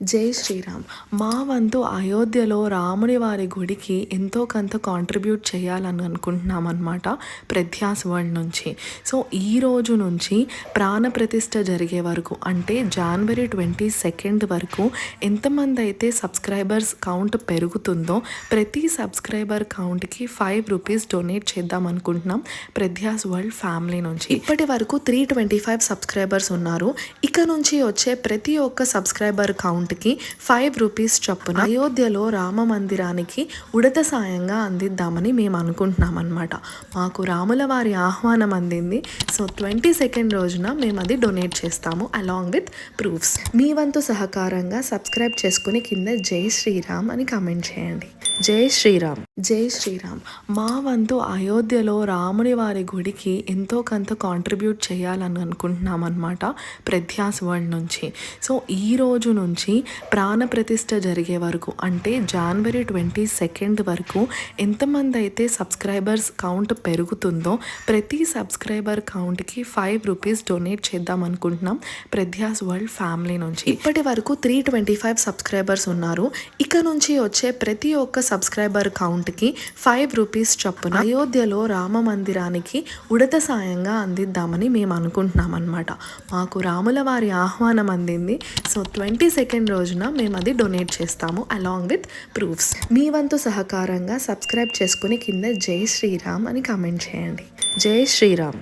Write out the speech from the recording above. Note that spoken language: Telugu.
జై శ్రీరామ్. మా వంతు అయోధ్యలో రాముని వారి గుడికి ఎంతో కొంత కాంట్రిబ్యూట్ చేయాలని అనుకుంటున్నాం అనమాట ప్రధ్యాస్ వరల్డ్ నుంచి. సో ఈ రోజు నుంచి ప్రాణప్రతిష్ఠ జరిగే వరకు అంటే జనవరి ట్వంటీ సెకండ్ వరకు ఎంతమంది అయితే సబ్స్క్రైబర్స్ కౌంట్ పెరుగుతుందో ప్రతి సబ్స్క్రైబర్ కౌంట్కి ఫైవ్ రూపీస్ డొనేట్ చేద్దాం అనుకుంటున్నాం ప్రధ్యాస్ వరల్డ్ ఫ్యామిలీ నుంచి. ఇప్పటి వరకు త్రీ ట్వంటీ ఫైవ్ సబ్స్క్రైబర్స్ ఉన్నారు. ఇక నుంచి వచ్చే ప్రతి ఒక్క సబ్స్క్రైబర్ కౌంట్ కౌంట్కి ఫైవ్ రూపీస్ చొప్పున అయోధ్యలో రామ మందిరానికి ఉడత సాయంగా అందిద్దామని మేము అనుకుంటున్నాం అనమాట మాకు రాముల వారి ఆహ్వానం అందింది. సో ట్వంటీ సెకండ్ రోజున మేము అది డొనేట్ చేస్తాము అలాంగ్ విత్ ప్రూఫ్స్ మీ వంతు సహకారంగా సబ్స్క్రైబ్ చేసుకుని కింద జై శ్రీరామ్ అని కామెంట్ చేయండి. జై శ్రీరామ్. జై శ్రీరామ్. మా వంతు అయోధ్యలో రాముని వారి గుడికి ఎంతో కొంత కాంట్రిబ్యూట్ చేయాలని అనుకుంటున్నాం అనమాట ప్రధ్యాస్ వరల్డ్ నుంచి. సో ఈ రోజు నుంచి ప్రాణ ప్రతిష్ఠ జరిగే వరకు అంటే జనవరి ట్వంటీ సెకండ్ వరకు ఎంతమంది అయితే సబ్స్క్రైబర్స్ కౌంట్ పెరుగుతుందో ప్రతి సబ్స్క్రైబర్ కౌంట్కి ఫైవ్ రూపీస్ డొనేట్ చేద్దాం అనుకుంటున్నాం ప్రధ్యాస్ వరల్డ్ ఫ్యామిలీ నుంచి. ఇప్పటి వరకు త్రీ ట్వంటీ ఫైవ్ సబ్స్క్రైబర్స్ ఉన్నారు. ఇక నుంచి వచ్చే ప్రతి ఒక్క సబ్స్క్రైబర్ కౌంట్కి ఫైవ్ రూపీస్ చొప్పున అయోధ్యలో రామ మందిరానికి ఉడత సాయంగా అందిద్దామని మేము అనుకుంటున్నాం అనమాట మాకు రాముల వారి ఆహ్వానం అందింది. సో ట్వంటీ సెకండ్ రోజున మేము అది డొనేట్ చేస్తాము అలాంగ్ విత్ ప్రూఫ్స్ మీ వంతు సహకారంగా సబ్స్క్రైబ్ చేసుకుని కింద జై శ్రీరామ్ అని కామెంట్ చేయండి. జై శ్రీరామ్.